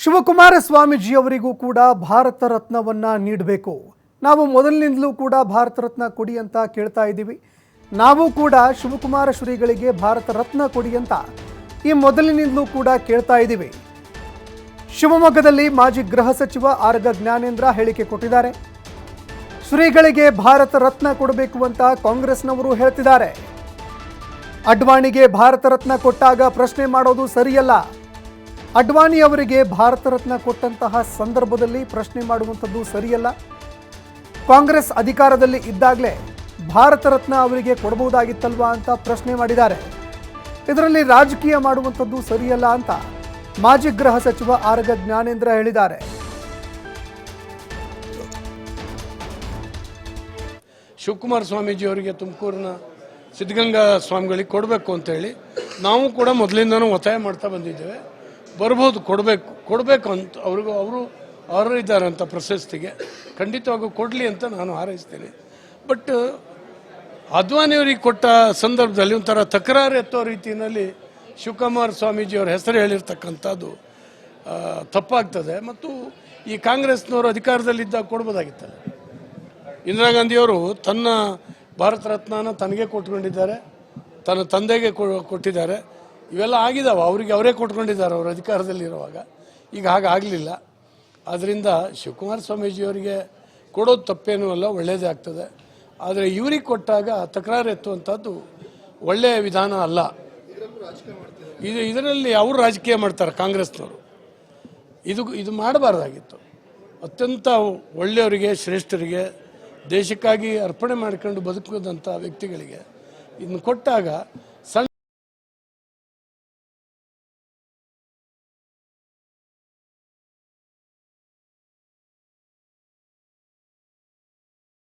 ಶಿವಕುಮಾರ ಸ್ವಾಮೀಜಿಯವರಿಗೂ ಕೂಡ ಭಾರತ ರತ್ನವನ್ನ ನೀಡಬೇಕು. ನಾವು ಮೊದಲಿನಿಂದಲೂ ಕೂಡ ಭಾರತ ರತ್ನ ಕೊಡಿ ಅಂತ ಕೇಳ್ತಾ ಇದ್ದೀವಿ. ನಾವು ಕೂಡ ಶಿವಕುಮಾರ ಶ್ರೀಗಳಿಗೆ ಭಾರತ ರತ್ನ ಕೊಡಿ ಅಂತ ಈ ಮೊದಲಿನಿಂದಲೂ ಕೂಡ ಕೇಳ್ತಾ ಇದ್ದೀವಿ. ಶಿವಮೊಗ್ಗದಲ್ಲಿ ಮಾಜಿ ಗೃಹ ಸಚಿವ ಆರ್ಗ ಜ್ಞಾನೇಂದ್ರ ಹೇಳಿಕೆ ಕೊಟ್ಟಿದ್ದಾರೆ. ಶ್ರೀಗಳಿಗೆ ಭಾರತ ರತ್ನ ಕೊಡಬೇಕು ಅಂತ ಕಾಂಗ್ರೆಸ್ನವರು ಹೇಳ್ತಿದ್ದಾರೆ. ಅಡ್ವಾಣಿಗೆ ಭಾರತ ರತ್ನ ಕೊಟ್ಟಾಗ ಪ್ರಶ್ನೆ ಮಾಡೋದು ಸರಿಯಲ್ಲ. ಅಡ್ವಾಣಿ ಅವರಿಗೆ ಭಾರತ ರತ್ನ ಕೊಟ್ಟಂತಹ ಸಂದರ್ಭದಲ್ಲಿ ಪ್ರಶ್ನೆ ಮಾಡುವಂಥದ್ದು ಸರಿಯಲ್ಲ. ಕಾಂಗ್ರೆಸ್ ಅಧಿಕಾರದಲ್ಲಿ ಇದ್ದಾಗಲೇ ಭಾರತ ರತ್ನ ಅವರಿಗೆ ಕೊಡಬಹುದಾಗಿತ್ತಲ್ವಾ ಅಂತ ಪ್ರಶ್ನೆ ಮಾಡಿದ್ದಾರೆ. ಇದರಲ್ಲಿ ರಾಜಕೀಯ ಮಾಡುವಂಥದ್ದು ಸರಿಯಲ್ಲ ಅಂತ ಮಾಜಿ ಗೃಹ ಸಚಿವ ಆರಗ ಜ್ಞಾನೇಂದ್ರ ಹೇಳಿದ್ದಾರೆ. ಶಿವಕುಮಾರ ಸ್ವಾಮೀಜಿ ಅವರಿಗೆ ತುಮಕೂರಿನ ಸಿದ್ಧಗಂಗಾ ಸ್ವಾಮಿಗಳಿಗೆ ಕೊಡಬೇಕು ಅಂತೇಳಿ ನಾವು ಕೂಡ ಮೊದಲಿಂದನೂ ಒತ್ತಾಯ ಮಾಡ್ತಾ ಬಂದಿದ್ದೇವೆ. ಬರ್ಬೋದು, ಕೊಡಬೇಕು. ಕೊಡಬೇಕು ಅಂತ ಅವ್ರಿಗೂ, ಅವರು ಅರ್ಹರಿದ್ದಾರೆ ಅಂತ ಪ್ರಶಸ್ತಿಗೆ. ಖಂಡಿತವಾಗೂ ಕೊಡಲಿ ಅಂತ ನಾನು ಹಾರೈಸ್ತೇನೆ. ಬಟ್ ಅದ್ವಾನಿಯವರಿಗೆ ಕೊಟ್ಟ ಸಂದರ್ಭದಲ್ಲಿ ಒಂಥರ ತಕರಾರು ಎತ್ತೋ ರೀತಿಯಲ್ಲಿ ಶಿವಕುಮಾರ ಸ್ವಾಮೀಜಿಯವರ ಹೆಸರು ಹೇಳಿರ್ತಕ್ಕಂಥದ್ದು ತಪ್ಪಾಗ್ತದೆ. ಮತ್ತು ಈ ಕಾಂಗ್ರೆಸ್ನವರು ಅಧಿಕಾರದಲ್ಲಿದ್ದಾಗ ಕೊಡ್ಬೋದಾಗಿತ್ತು. ಇಂದಿರಾ ಗಾಂಧಿಯವರು ತನ್ನ ಭಾರತ ರತ್ನನ ತನಗೆ ಕೊಟ್ಕೊಂಡಿದ್ದಾರೆ ತನ್ನ ತಂದೆಗೆ ಕೊಟ್ಟಿದ್ದಾರೆ. ಇವೆಲ್ಲ ಆಗಿದಾವೆ. ಅವರಿಗೆ ಅವರೇ ಕೊಟ್ಕೊಂಡಿದ್ದಾರೆ ಅವರು ಅಧಿಕಾರದಲ್ಲಿರುವಾಗ. ಈಗ ಹಾಗೆ ಆಗಲಿಲ್ಲ. ಆದ್ದರಿಂದ ಶಿವಕುಮಾರ ಸ್ವಾಮೀಜಿಯವರಿಗೆ ಕೊಡೋದು ತಪ್ಪೇನೂ ಅಲ್ಲ ಒಳ್ಳೆಯದೇ ಆಗ್ತದೆ. ಆದರೆ ಇವರಿಗೆ ಕೊಟ್ಟಾಗ ತಕರಾರು ಎತ್ತುವಂಥದ್ದು ಒಳ್ಳೆಯ ವಿಧಾನ ಅಲ್ಲ. ಇದು ಇದರಲ್ಲಿ ಅವರು ರಾಜಕೀಯ ಮಾಡ್ತಾರೆ ಕಾಂಗ್ರೆಸ್ನವರು. ಇದು ಇದು ಮಾಡಬಾರ್ದಾಗಿತ್ತು. ಅತ್ಯಂತ ಒಳ್ಳೆಯವರಿಗೆ, ಶ್ರೇಷ್ಠರಿಗೆ, ದೇಶಕ್ಕಾಗಿ ಅರ್ಪಣೆ ಮಾಡ್ಕೊಂಡು ಬದುಕಿದಂಥ ವ್ಯಕ್ತಿಗಳಿಗೆ ಇದನ್ನು ಕೊಟ್ಟಾಗ